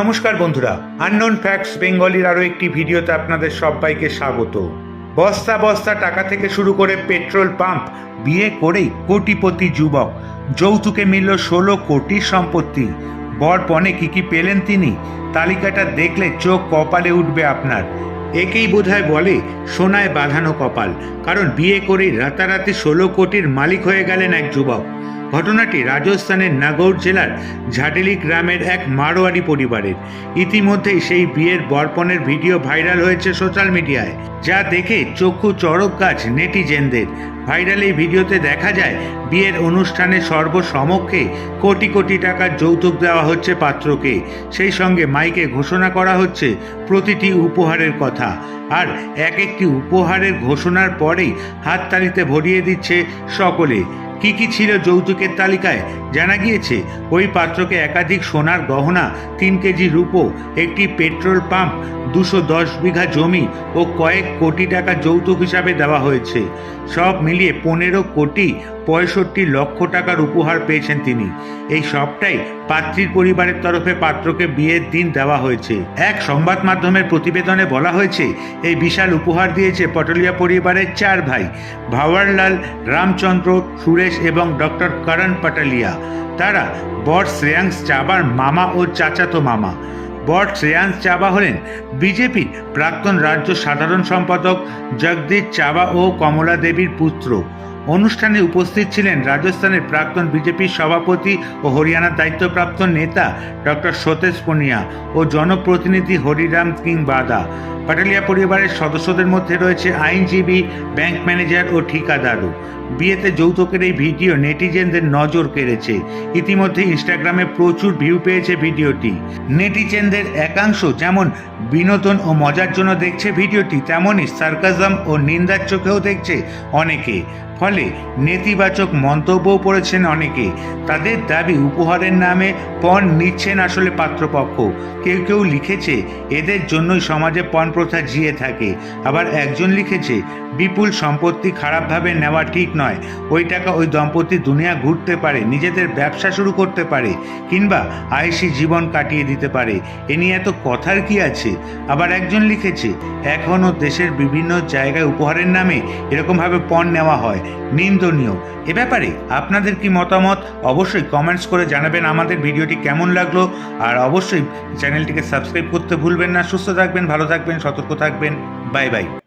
নমস্কার বন্ধুরা unknown facts বেঙ্গলির আরও একটি ভিডিওতে আপনাদের সবাইকে স্বাগত। বস্তা বস্তা টাকা থেকে শুরু করে পেট্রোল পাম্প, বিয়ে করেই কোটিপতি যুবক। যৌতুকে মিলল ষোলো কোটির সম্পত্তি। বর পণে কি কি পেলেন তিনি? তালিকাটা দেখলে চোখ কপালে উঠবে আপনার। একেই বোধহয় বলে সোনায় বাঁধানো কপাল, কারণ বিয়ে করেই রাতারাতি ষোলো কোটির মালিক হয়ে গেলেন এক যুবক। ঘটনাটি রাজস্থানের নাগৌর জেলার ঝাটেলি গ্রামের এক মারোয়ারি পরিবারের। ইতিমধ্যেই সেই বিয়ের বর্পণের ভিডিও ভাইরাল হয়েছে সোশ্যাল মিডিয়ায়, যা দেখে চক্ষু চড়ক গাছ নেটিজেনদের। ভাইরাল এই ভিডিওতে দেখা যায়, বিয়ের অনুষ্ঠানে সর্বসমক্ষে কোটি কোটি টাকার যৌতুক দেওয়া হচ্ছে পাত্রকে। সেই সঙ্গে মাইকে ঘোষণা করা হচ্ছে প্রতিটি উপহারের কথা। আর এক একটি উপহারের ঘোষণার পরেই হাততালিতে ভরিয়ে দিচ্ছে সকলে। কি কি ছিল যৌতুকের তালিকায়? জানা গিয়েছে, ওই পাত্রকে একাধিক সোনার গহনা, তিন কেজি রূপো, একটি পেট্রোল পাম্প, দুশো দশ বিঘা জমি ও কয়েক কোটি টাকা যৌতুক হিসাবে দেওয়া হয়েছে। সব মিলিয়ে পনেরো কোটি পঁয়ষট্টি লক্ষ টাকার উপহার পেয়েছেন তিনি। এই সবটাই পাত্রীর পরিবারের তরফে পাত্রকে বিয়ের দিন দেওয়া হয়েছে। এক সংবাদ মাধ্যমের প্রতিবেদনে বলা হয়েছে, এই বিশাল উপহার দিয়েছে পটলিয়া পরিবারের চার ভাই, ভাওয়ারলাল, রামচন্দ্র, সুরেশ এবং ডক্টর করণ পটালিয়া। তারা বর শ্রেয়াংস চাবার মামা ও চাচাতো মামা। বট শ্রেয়াংস চাবা হলেন বিজেপির প্রাক্তন রাজ্য সাধারণ সম্পাদক জগদীশ চাবা ও কমলা দেবীর পুত্র। অনুষ্ঠানে উপস্থিত ছিলেন রাজস্থানের প্রাক্তন বিজেপির সভাপতি ও হরিয়ানার দায়িত্বপ্রাপ্ত নেতা ডক্টর সতেশ পুনিয়া ও জনপ্রতিনিধি হরিরাম কিং বাদা। পাটালিয়া পরিবারের সদস্যদের মধ্যে রয়েছে আইনজীবী, ব্যাংক ম্যানেজার ও ঠিকাদারও। বিয়েতে যৌতুকের এই ভিডিও নেটিজেনদের নজর কেড়েছে। ইতিমধ্যে ইনস্টাগ্রামে প্রচুর ভিউ পেয়েছে ভিডিওটি। নেটিজেনদের একাংশ যেমন বিনোদন ও মজার জন্য দেখছে ভিডিওটি, তেমনই সার্কাজম ও নিন্দার চোখেও দেখছে অনেকে। ফলে নেতিবাচক মন্তব্যও পড়েছেন অনেকে। তাদের দাবি উপহারের নামে পণ নিচ্ছেন আসলে পাত্রপক্ষ। কেউ কেউ লিখেছে, এদের জন্যই সমাজে পণ প্রথা জিয়ে থাকে। আবার একজন লিখেছে, বিপুল সম্পত্তি খারাপভাবে নেওয়া ঠিক নয়। ওই টাকা ওই দম্পতি দুনিয়া ঘুরতে পারে, নিজেদের ব্যবসা শুরু করতে পারে, কিংবা আয়েসি জীবন কাটিয়ে দিতে পারে। এ নিয়ে এত কথার কি আছে? আবার একজন লিখেছে এখনও দেশের বিভিন্ন জায়গায় উপহারের নামে এরকমভাবে পণ নেওয়া হয়। নিন্দনীয়। এ ব্যাপারে আপনাদের কি মতামত? অবশ্যই কমেন্টস করে জানাবেন আমাদের ভিডিওটি কেমন লাগল। আর অবশ্যই চ্যানেলটিকে সাবস্ক্রাইব করতে ভুলবেন না। সুস্থ থাকবেন, ভালো থাকবেন, সতর্ক থাকবেন। Bye bye